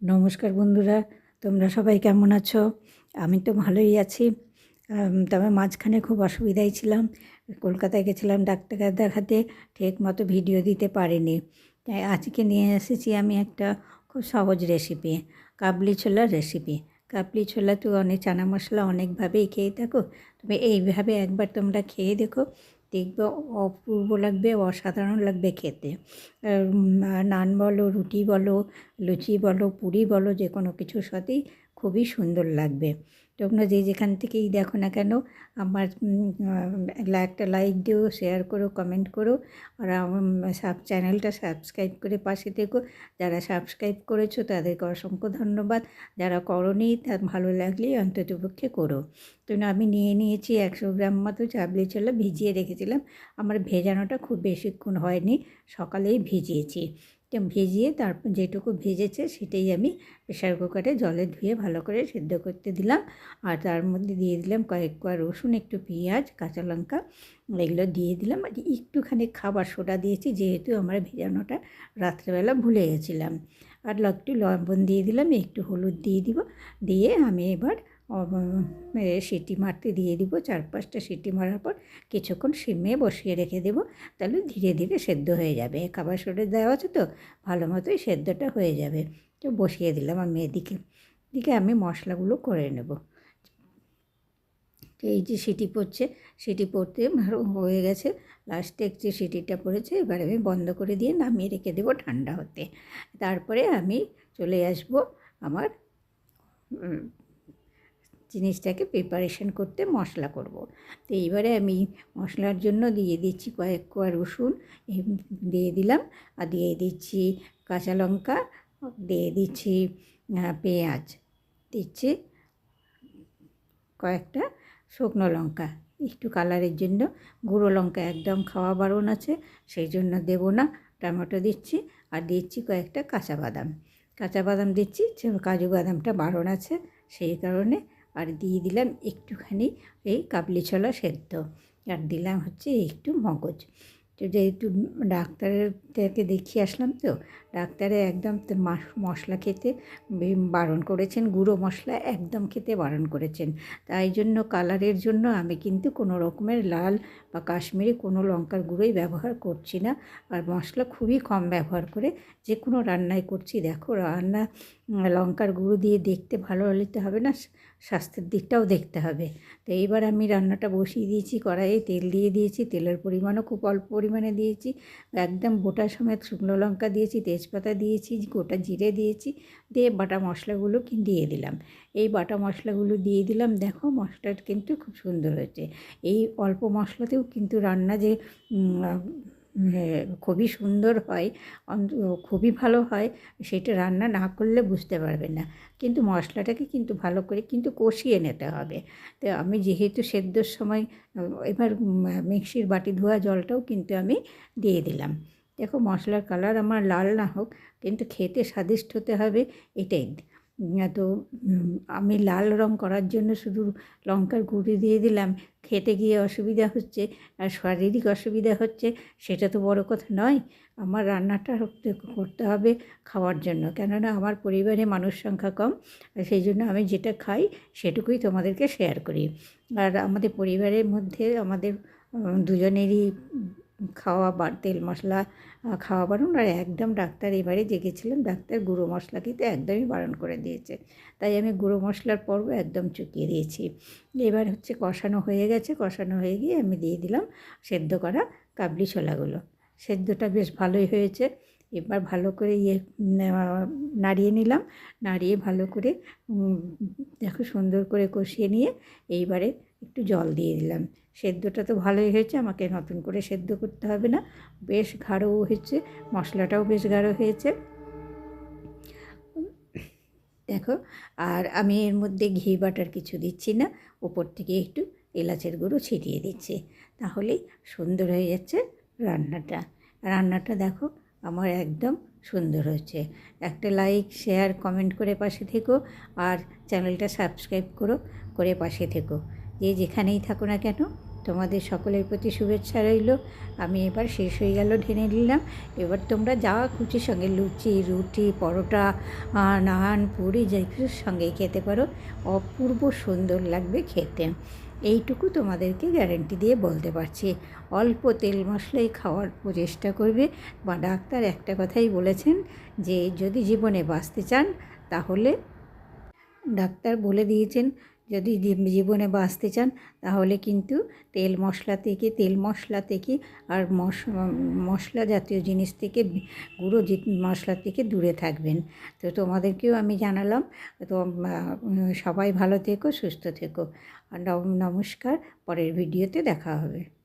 নমস্কার বন্ধুরা, তোমরা সবাই কেমন আছো? আমি তো ভালোই আছি। তবে মাঝখানে খুব অসুবিধায় ছিলাম। কলকাতায় গেছিলাম ডাক্তার দেখাতে ঠিক মতো ভিডিও দিতে পারিনি। তাই আজকে নিয়ে এসেছি আমি একটা খুব সহজ রেসিপি কাবলি ছোলার রেসিপি কাবলি ছোলা তো অনেক চানা মশলা অনেকভাবেই খেয়ে থাকো, তবে এইভাবে একবার তোমরা খেয়ে দেখো। দেখবে, অপূর্ব লাগবে, অসাধারণ লাগবে খেতে। নান বলো, রুটি বলো, লুচি বলো, পুরি বলো, যে কোনো কিছুর সাথেই খুবই সুন্দর লাগবে। তোমরা যে যেখান থেকেই দেখো না কেন, আমার একটা লাইক দিও শেয়ার করো কমেন্ট করো, আর সাব চ্যানেলটা সাবস্ক্রাইব করে পাশে থেকো। যারা সাবস্ক্রাইব করেছ, তাদেরকে অসংখ্য ধন্যবাদ। যারা করনি তার ভালো লাগলেই অন্ততপক্ষে করো। তো আমি নিয়ে নিয়েছি একশো গ্রাম মতো চাবলি ছোলা ভিজিয়ে রেখেছিলাম আমার ভেজানোটা খুব বেশিক্ষণ হয়নি, সকালেই ভিজিয়েছি। ভিজিয়ে তারপর যেটুকু ভেজেছে সেটাই আমি প্রেশার কুকারে জলে ধুয়ে ভালো করে সেদ্ধ করতে দিলাম। আর তার মধ্যে দিয়ে দিলাম কয়েক কোয়া রসুন, একটু পেঁয়াজ, কাঁচা লঙ্কা, এগুলো দিয়ে দিলাম। আর একটুখানি খাবার সোডা দিয়েছি যেহেতু আমরা ভেজানোটা রাত্রেবেলা ভুলে গেছিলাম। আর একটু লবণ দিয়ে দিলাম, একটু হলুদ দিয়ে দিব। দিয়ে আমি এবার সিটি মারতে দিয়ে দিব চার পাঁচটা সিটি মারার পর কিছুক্ষণ সিমে বসিয়ে রেখে দেবো, তাহলে ধীরে ধীরে সেদ্ধ হয়ে যাবে। খাবার সরে দেওয়া আছে তো, ভালো মতোই সেদ্ধটা হয়ে যাবে। তো বসিয়ে দিলাম আমি এদিকে। দিকে আমি মশলাগুলো করে নেব। তো এই যে সিটি পড়ছে, সিটি পড়তে হয়ে গেছে। লাস্টে যে সিটিটা পড়েছে, এবার আমি বন্ধ করে দিয়ে নামিয়ে রেখে দেবো ঠান্ডা হতে। তারপরে আমি চলে আসব আমার জিনিসটাকে প্রিপারেশন করতে মশলা করব। তো এইবারে আমি মশলার জন্য দিয়ে দিচ্ছি কয়েক কোয়া রসুন দিয়ে দিলাম। আর দিয়ে দিচ্ছি কাঁচা লঙ্কা, দিয়ে দিচ্ছি পেঁয়াজ। দিচ্ছি কয়েকটা শুকনো লঙ্কা। একটু কালারের জন্য গুঁড়ো লঙ্কা একদম খাওয়া বারণ আছে, সেই জন্য দেবো না। টমেটো দিচ্ছি আর দিচ্ছি কয়েকটা কাঁচা বাদাম। কাঁচা বাদাম দিচ্ছি, কাজু বাদামটা বারণ আছে, সেই কারণে আর দিয়ে দিলাম একটুখানি এই কাবলি ছোলা সেদ্ধ। আর দিলাম হচ্ছে একটু মগজ। তো যেহেতু ডাক্তারের থেকে দেখিয়ে আসলাম তো ডাক্তারে একদম মশলা খেতে বারণ করেছেন, গুঁড়ো মশলা একদম খেতে বারণ করেছেন। তাই জন্য কালারের জন্য আমি কিন্তু কোনো রকমের লাল বা কাশ্মীরি কোনো লঙ্কার গুঁড়োই ব্যবহার করছি না। আর মশলা খুবই কম ব্যবহার করে যে কোনো রান্নায় করছি। দেখো, রান্না লঙ্কার গুঁড়ো দিয়ে দেখতে ভালো হলে হবে না স্বাস্থ্যের দিকটাও দেখতে হবে। তো এইবার আমি রান্নাটা বসিয়ে দিয়েছি, কড়াইয়ে তেল দিয়ে দিয়েছি, তেলের পরিমাণও খুব অল্প পরিমাণে দিয়েছি। একদম গোটা সমেত শুকনো লঙ্কা দিয়েছি তেজপাতা দিয়েছি, গোটা জিরে দিয়েছি, দিয়ে বাটা মশলাগুলো দিয়ে দিলাম। এই বাটা মশলাগুলো দিয়ে দিলাম, দেখো মশলাটা কিন্তু খুব সুন্দর হয়েছে। এই অল্প মশলাতেও কিন্তু রান্না যে খুবই সুন্দর হয় খুবই ভালো হয়, সেটা রান্না না করলে বুঝতে পারবে না। কিন্তু মশলাটাকে কিন্তু ভালো করে কিন্তু কষিয়ে নিতে হবে। তো আমি যেহেতু সেদ্ধর সময়, এবার মিক্সির বাটি ধোয়া জলটাও কিন্তু আমি দিয়ে দিলাম। দেখো মশলার কালার আমার লাল না হোক, কিন্তু খেতে স্বাদিষ্ট হতে হবে এটাই। তো আমি লাল রং করার জন্য শুধু লঙ্কার গুঁড়ি দিয়ে দিলাম, খেতে গিয়ে অসুবিধা হচ্ছে আর শারীরিক অসুবিধা হচ্ছে, সেটা তো বড় কথা নয়। আমার রান্নাটা করতে- হবে খাওয়ার জন্য, কেননা আমার পরিবারে মানুষ সংখ্যা কম, আর সেই জন্য আমি যেটা খাই সেটুকুই তোমাদেরকে শেয়ার করি। আর আমাদের পরিবারের মধ্যে আমাদের দুজনেরই খাওয়া বা তেল মশলা খাওয়া বারণ আর একদম ডাক্তার এবারে জেগেছিলেন। ডাক্তার গুঁড়ো মশলা কিন্তু একদমই বারণ করে দিয়েছে। তাই আমি গুঁড়ো মশলার পর্ব একদম চুকিয়ে দিয়েছি। এবার হচ্ছে কষানো হয়ে গেছে। কষানো হয়ে গিয়ে আমি দিয়ে দিলাম সেদ্ধ করা কাবলি ছোলাগুলো। সেদ্ধটা বেশ ভালোই হয়েছে। এবার ভালো করে ইয়ে নাড়িয়ে নিলাম। নাড়িয়ে ভালো করে দেখো সুন্দর করে কষিয়ে নিয়ে এইবারে একটু জল দিয়ে দিলাম। সেদ্ধটা তো ভালোই হয়েছে, আমাকে নতুন করে সেদ্ধ করতে হবে না। বেশ গাঢ়ও হয়েছে, মশলাটাও বেশ গাঢ় হয়েছে। দেখো, আর আমি এর মধ্যে ঘি বাটার কিছু দিচ্ছি না উপর থেকে একটু এলাচের গুঁড়ো ছিটিয়ে দিচ্ছি। তাহলেই সুন্দর হয়ে যাচ্ছে রান্নাটা। রান্নাটা দেখো আমার একদম সুন্দর হচ্ছে একটা লাইক শেয়ার কমেন্ট করে পাশে থেকো আর চ্যানেলটা সাবস্ক্রাইব করো, করে পাশে থেকো। যে যেখানেই থাকো না কেন, তোমাদের সকলের প্রতি শুভেচ্ছা রইল। আমি এবার শেষ হয়ে গেল ঢেনে নিলাম। এবার তোমরা যা খুশির সঙ্গে লুচি, রুটি, পরোটা নান, পুরি, যে কিছুর সঙ্গে খেতে পারো। অপূর্ব সুন্দর লাগবে খেতে। এইটুকু তোমাদেরকে গ্যারেন্টি দিয়ে বলতে পারছি। অল্প তেল মশলাই খাওয়ার প্রচেষ্টা করবে। বা ডাক্তার একটা কথাই বলেছেন যে, যদি জীবনে বাঁচতে চান, তাহলে ডাক্তার বলে দিয়েছেন যদি জীবনে বাঁচতে চান, তাহলে কিন্তু তেল মশলা থেকে, তেল মশলা থেকে আর মশ- মশলা জাতীয় জিনিস থেকে, গুঁড়ো মশলা থেকে দূরে থাকবেন। তো তোমাদেরকেও আমি জানালাম। তো সবাই ভালো থেকো, সুস্থ থেকো। আর নম- নমস্কার। পরের ভিডিওতে দেখা হবে।